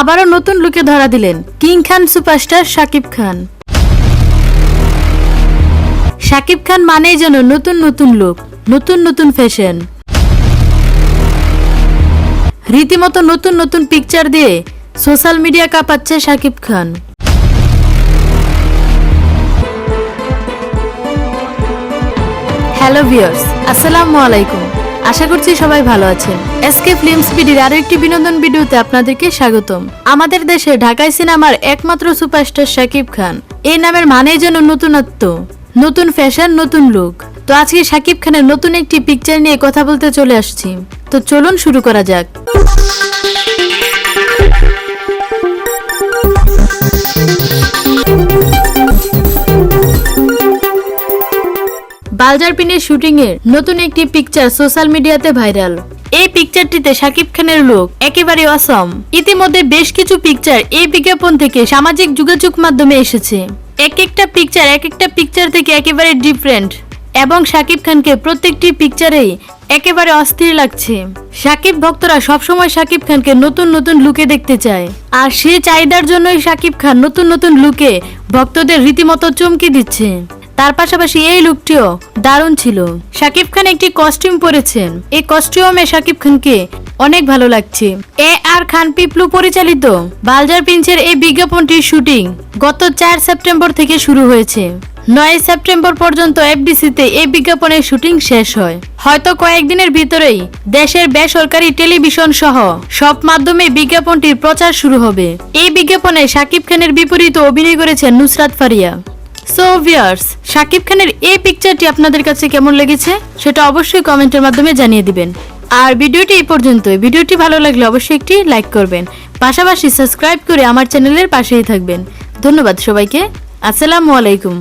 আবারও নতুন লুকে ধরা দিলেন কিং খান সুপারস্টার শাকিব খান। শাকিব খান মানেই যেন নতুন নতুন লুক, নতুন নতুন ফ্যাশন রীতিমতো নতুন নতুন পিকচার দিয়ে সোশ্যাল মিডিয়া কাঁপাচ্ছে শাকিব খান। হ্যালো ভিউয়ার্স আসসালামু আলাইকুম। আশা করছি সবাই ভালো আছেন। এসকে ফিল্ম স্পিডির আরও একটি বিনোদন ভিডিওতে আপনাদেরকে স্বাগতম। আমাদের দেশে ঢাকায় সিনেমার একমাত্র সুপারস্টার শাকিব খান। এই নামের মানেই যেন নতুনত্ব, নতুন ফ্যাশন নতুন লুক তো আজকে শাকিব খানের নতুন একটি পিকচার নিয়ে কথা বলতে চলে আসছি। তো চলুন শুরু করা যাক। বালজারপিনের শুটিং এর নতুন একটি পিকচার সোশ্যাল মিডিয়াতে ভাইরাল এই পিকচারটিতে শাকিব খানের লোক একেবারে অসম ইতিমধ্যে বেশ কিছু পিকচার এই বিজ্ঞাপন থেকে সামাজিক যোগাযোগ মাধ্যমে এসেছে। এক একটা পিকচার এক একটা পিকচার থেকে একেবারে ডিফারেন্ট এবং শাকিব খানকে প্রত্যেকটি পিকচারেই একেবারে অস্থির লাগছে। শাকিব ভক্তরা সবসময় শাকিব খানকে নতুন নতুন লুকে দেখতে চায়। আর সে চাহিদার জন্যই শাকিব খান নতুন নতুন লুকে ভক্তদের রীতিমতো চমকে দিচ্ছে। তার পাশাপাশি এই লুকটিও দারুণ ছিল। শাকিব খান একটি কস্টিউম পরেছেন। এই কস্টিউমে শাকিব খানকে অনেক ভালো লাগছে। এ আর খান পিপলু পরিচালিত বালজার পিঞ্চের এই বিজ্ঞাপনটির শুটিং গত চার সেপ্টেম্বর থেকে শুরু হয়েছে। নয় সেপ্টেম্বর পর্যন্ত এফডিসিতে এই বিজ্ঞাপনের শুটিং শেষ হয়। হয়তো কয়েকদিনের ভিতরেই দেশের বেসরকারি টেলিভিশন সহ সব মাধ্যমে বিজ্ঞাপনটির প্রচার শুরু হবে। এই বিজ্ঞাপনে শাকিব খানের বিপরীতে অভিনয় করেছেন নুসরাত ফারিয়া। সো ভিয়ার্স শাকিব খানের এই পিকচারটি আপনাদের কাছে কেমন লেগেছে সেটা অবশ্যই কমেন্টের মাধ্যমে জানিয়ে দিবেন। আর ভিডিওটি এই পর্যন্তই। ভিডিওটি ভালো লাগলে অবশ্যই একটি লাইক করবেন। পাশাপাশি সাবস্ক্রাইব করে আমার চ্যানেলের পাশেই থাকবেন। ধন্যবাদ সবাইকে। আসসালামু আলাইকুম।